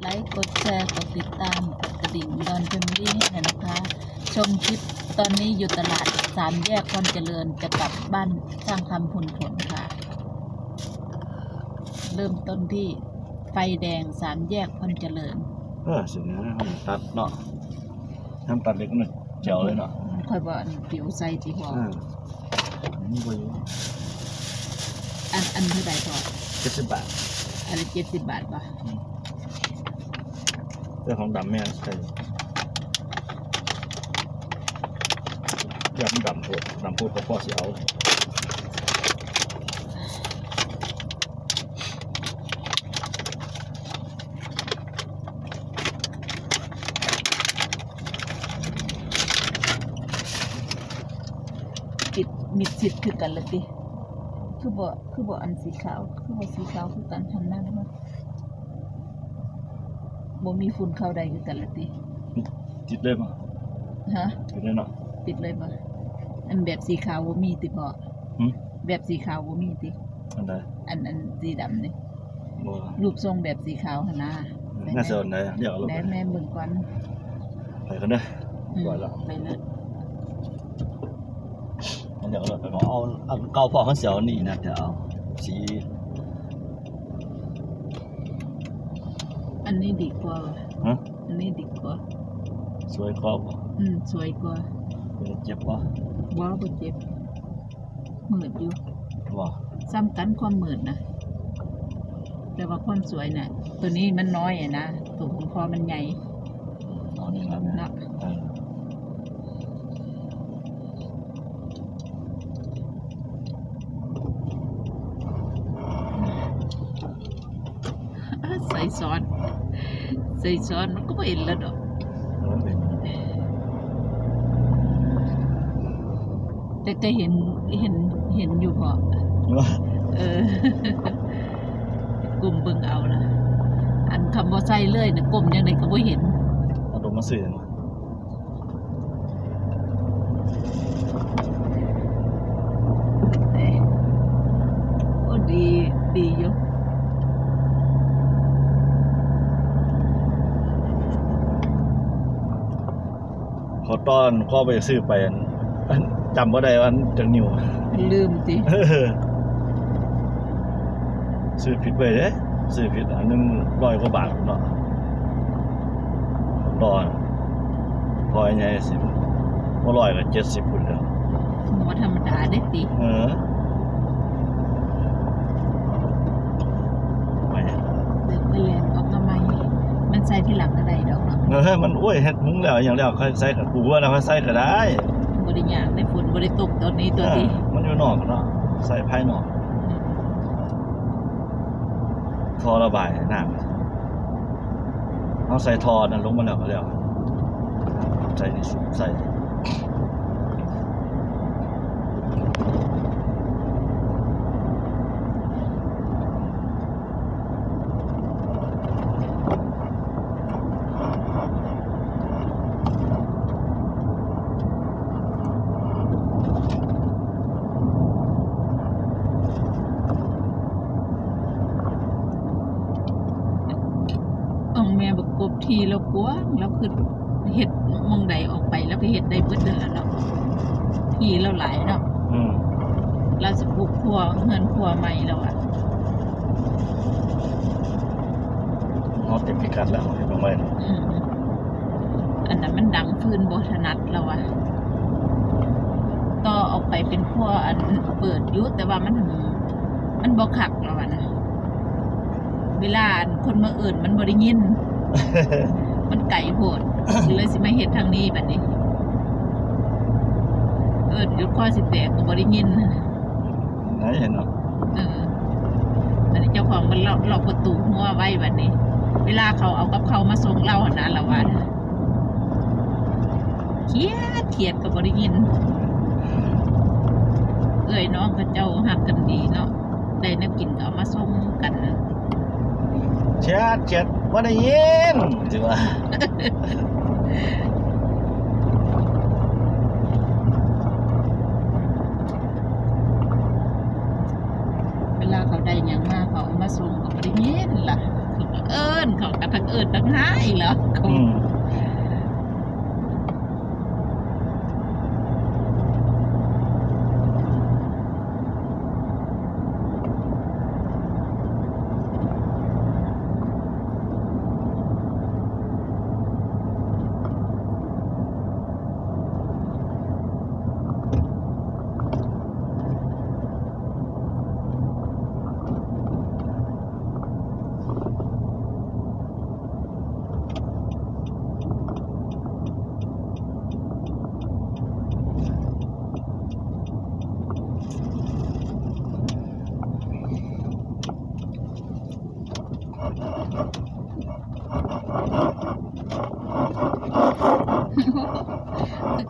ไลค์กดแชร์กดติดตามกดกระดิ่งดอนเฟมิลี่ให้หน่อยนะคะ ชมคลิปตอนนี้อยู่ตลาดสามแยกคนเจริญจะกลับบ้านสร้างคำพุนผลค่ะ เริ่มต้นที่ไฟแดงสามแยกคนเจริญเออสินะตัดเนาะทำตัดเล็กหน่อยเจ๋วเลยเนาะค่อยบอกอันผิวใส่ที่หออ่านี่ก็อยู่อันอันเท่าไหร่พอเจ็ดสิบบาทอันละเจ็ดสิบบาทป่ะเรื่องของดำแม่ใช่ยำดำพูดดำพูดกับพ่อสิเอาปิดมิดชิดคือกันละติคือบ่คือบ่อันสีขาว คือบ่สีขาวคือกันทันนั้นว่า บ่มีฝุ่นเข้าใดคือกันละติติดเลยมั้งฮะติดเลยเนาะปิดเลยบ่อันแบบสีขาวบ่มีติพอหึแบบสีขาวบ่มีติอันใดอันอันสีดำนี่บ่รูปทรงแบบสีขาวหั่นนะน่าจะอันใดเดี๋ยวเอาลงแม่ไปแม่เบิ่งก่อนไปกันเด้อ อืมปล่อยละ ไปเลยเดี๋ยวเราไปเอาเอาเก่าพอเขาเสียวนี่นะเดี๋ยวเอาสี อันนี้ดีกว่าว่ะฮะ อันนี้ดีกว่า สวยกว่าบ่อืมสวยกว่าเป็นเจ็บบ่ว้าวบ่เจ็บมืดอยู่บ่ซ้ำกันความมืดนะ แต่ว่าความสวยน่ะตัวนี้มันน้อยอะนะตัวของคอมันใหญ่เอานี่ครับนะเอ ใส่ซ้อนใส่ซ้อนมันก็ไม่เห็นแล้วดอกเอาเป็นแต่ก็เห็นเห็นเห็นอยู่พอว่าเออกลุ่มเบิ่งเอาละอันคำว่าใส่เลยนะกลุ่มยังไงก็บ่เห็นเอาตรงมาสื่อมา แต่ก็ดีดีอยู่ ขอ ต้อนก็ไปซื้อไปอันอันจำว่าได้วันจังนิวลืมสิเออซื้อผิดไปเด้ซื้อผิดอันหนึงร้อยกว่าบาทเนาะตอนพอไงสิว่าร้อยกับเจ็ดสิบพุ่นแล้วว่าธรรมดาได้ติเออไป เดินไปเรียนออกมาใหม่มันใส่ ที่หลังอะไรดอกเนาะเออมันโอ้ยเฮ็ดมุ้งแล้วอย่างแล้วค่อยใส่กับปูว่าแล้วค่อยใส่ก็ได้บริยางในฝนบริตกตอนนี้ตัวที่เออมันอยู่นอกเนาะใส่ภายนอกทอระบายน้ำเอาใส่ทอนั่นลงมาแล้วก็แล้วใส่ในสุใส่ องแม่ บกกบทีแล้วกลัวแล้วคือเห็ดหมองใดออกไป แล้วก็เห็ดได้เบิดเดือนแล้วทีเราหลายเนาะอืมเราจะปลูกครัวเงินครัวใหม่แล้วอะเอาเต็มพิกัดแล้วเห็นบ้างไหมเนาะอืมอันนั้นมันดังฟืนบถนัดแล้วอะต่อออกไปเป็นครัวอันเปิดอยุแต่ว่ามันมันบอคักแล้วอะนะเวลาอันคนมาเอื่นมันบริยิน มันไก่โหดเลยสิมาเห็ดทางนี้แบบนี้ เออเดี๋ยวข้อสิแตกก็บริยินไหนเห็นเนาะเอออันนี้เจ้าของมันล็อกล็อกประตูหัวไว้แบบนี้ เวลาเขาเอากับเขาวมาส่งเราหนนะละวันเครียดเครียดกับบริยิน เอ้ยน้องกับเจ้าหักกันดีเนาะได้นักกินก็เอามาส่งกันนะเช็ดเช็ด ว่าได้ยินจริงว่าเวลาเขาได้หยังมาเขาเอามาส่งกับบริยินล่ะคือว่าเอิญเขากระทักเอิญทั้งหายเหรอเขา อืม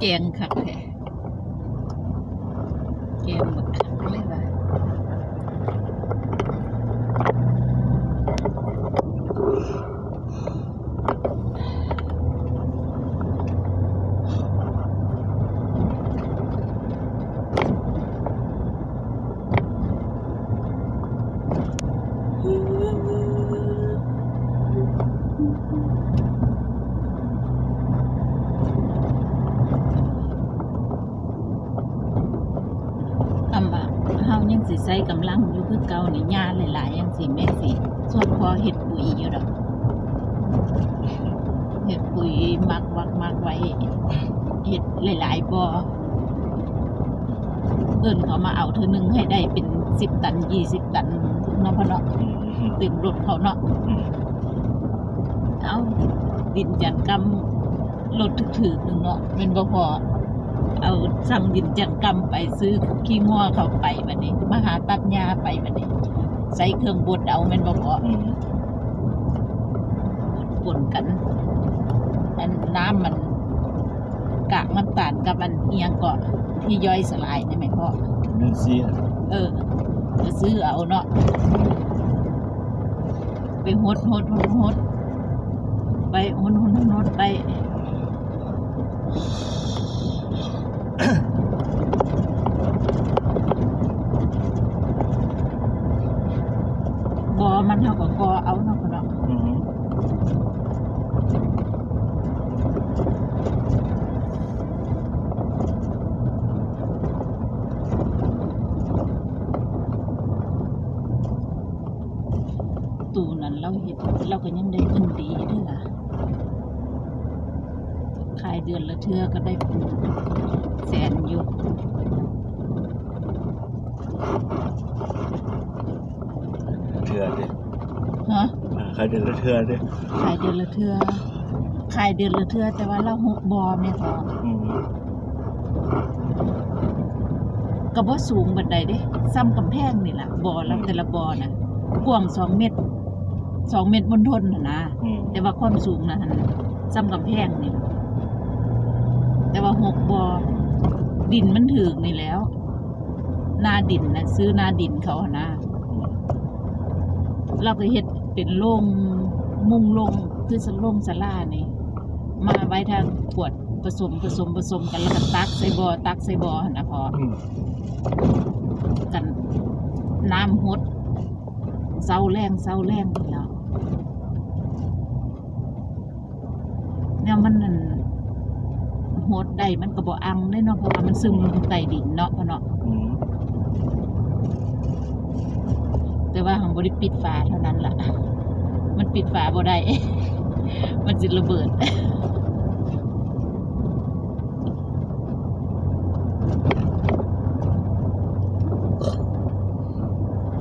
แกงขักแท้แกงหมดขักเลยว่ะ คำว่าเฮายังสิใช้กำลังอยู่คือเก่านี่ยาหลายๆยังสิแม่สิส่วนพอเฮ็ดปุ๋ยอยู่ดอกเฮ็ดปุ๋ยมักวักมักไว้เฮ็ดหลายๆบ่เอิ้นเขามาเอาเทื่อหนึงให้ได้เป็น10ตัน20ตันเนาะพ่อเนาะอืมอืมเต็มรถเขาเนาะอืมเอาดินจันกำรถถือๆหนึงเนาะแม่นบ่พอ เอาสั่งดินจันกำไปซื้อขี้งัวเขาไปบัดนี้มาหาตัดหญ้าไปบัดนี้ ใส่เครื่องบดเอาแม่นบ่พออืมปนกัน อันน้ำมันกากน้ำตาลกับอันเอียงก็ที่ย่อยสลายนี่ไหมพ่อเงินซีเออไปซื้อเอาเนาะไปหดหดหดหดไปหดหดหดหดไป มันเท่ากับกอเอาเนาะพ่อเนาะอืมตูนั้นเราเห็นเราก็ยังได้เงินดีด้อล่ะขายเดือนละเทื่อก็ได้ป็นแสนอยู่เถื่อดิฮะอ่าใครเดินแล้วเถื่อดิขายเดือนละเทื่อขายเดือนละเทื่อแต่ว่าเราหกบอแม่พออืมก็บ่สูงบันไดเด้ ซ้ำกำแพงนี่ล่ะบอแล้วแต่ละบอน่ะกว้างสองเมตรสองเมตรบนทนน่ะนะ อืมแต่ว่าความสูงนะฮะซ้ำกำแพงนี่ล่ะแต่ว่าหกบอดินมันถึกนี่แล้วหน้าดินนะซื้อหน้าดินเขาหนนะอืมเราก็เฮ็ด เป็นโล่งมุงลงคือสโล่งสลานี่มาไว้ทางขวดผสมผสมผสมกันแล้วก็ตักใส่บอตักใส่บอหั่นนะพออืมกันน้ำหดเศร้าแรงเศร้าแรงนี่แล้วเนี่ยมันนั่นหดได้มันก็บ่อังได้เนาะเพราะว่ามันซึมลงใต้ดินเนาะพ่อเนาะอืมแต่ว่าหังบริปิดฝาเท่านั้นล่ะ มันปิดฝาบ่ได้ มันสิระเบิด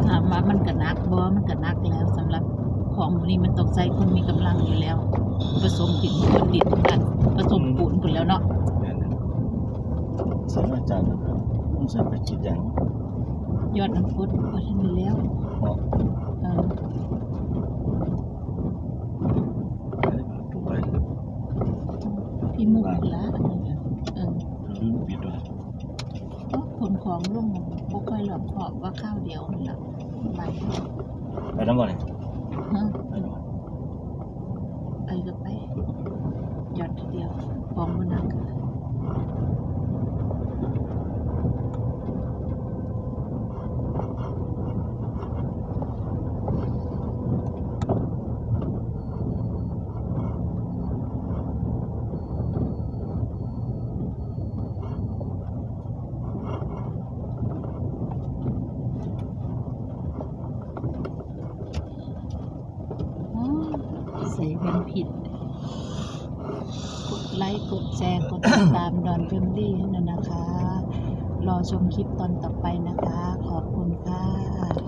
ถามว่ามันก็นักบ่มันก็นักแล้วสำหรับของพวกนี้มันต้องใช้คนมีกำลังอยู่แล้ว ผสมดินคนดินกันผสมปูนพุ่นแล้วเนาะเสียงอาจารย์นะครับต้องใส่ไปคิดอย่างยอดน้ำพุบ่ทันมีแล้ว เนาะ เออ ถูกไป พี่มุกละเออ ลืมปิดด้วย ก็คน ของลงบ่ค่อยหลอมขอบว่าข้าวเดียวนี่ล่ะไปไปน้ำก่อนเลยฮะไปน้ำก่อนไปก็ไปหยอดทีเดียวฟองบนนักกัน ส่แว่น ผิด กดไลค์ กดแชร์ กดติดตามดอนเฟมลี่ให้หนะนะคะ รอชมคลิปตอนต่อไปนะคะ ขอบคุณค่ะ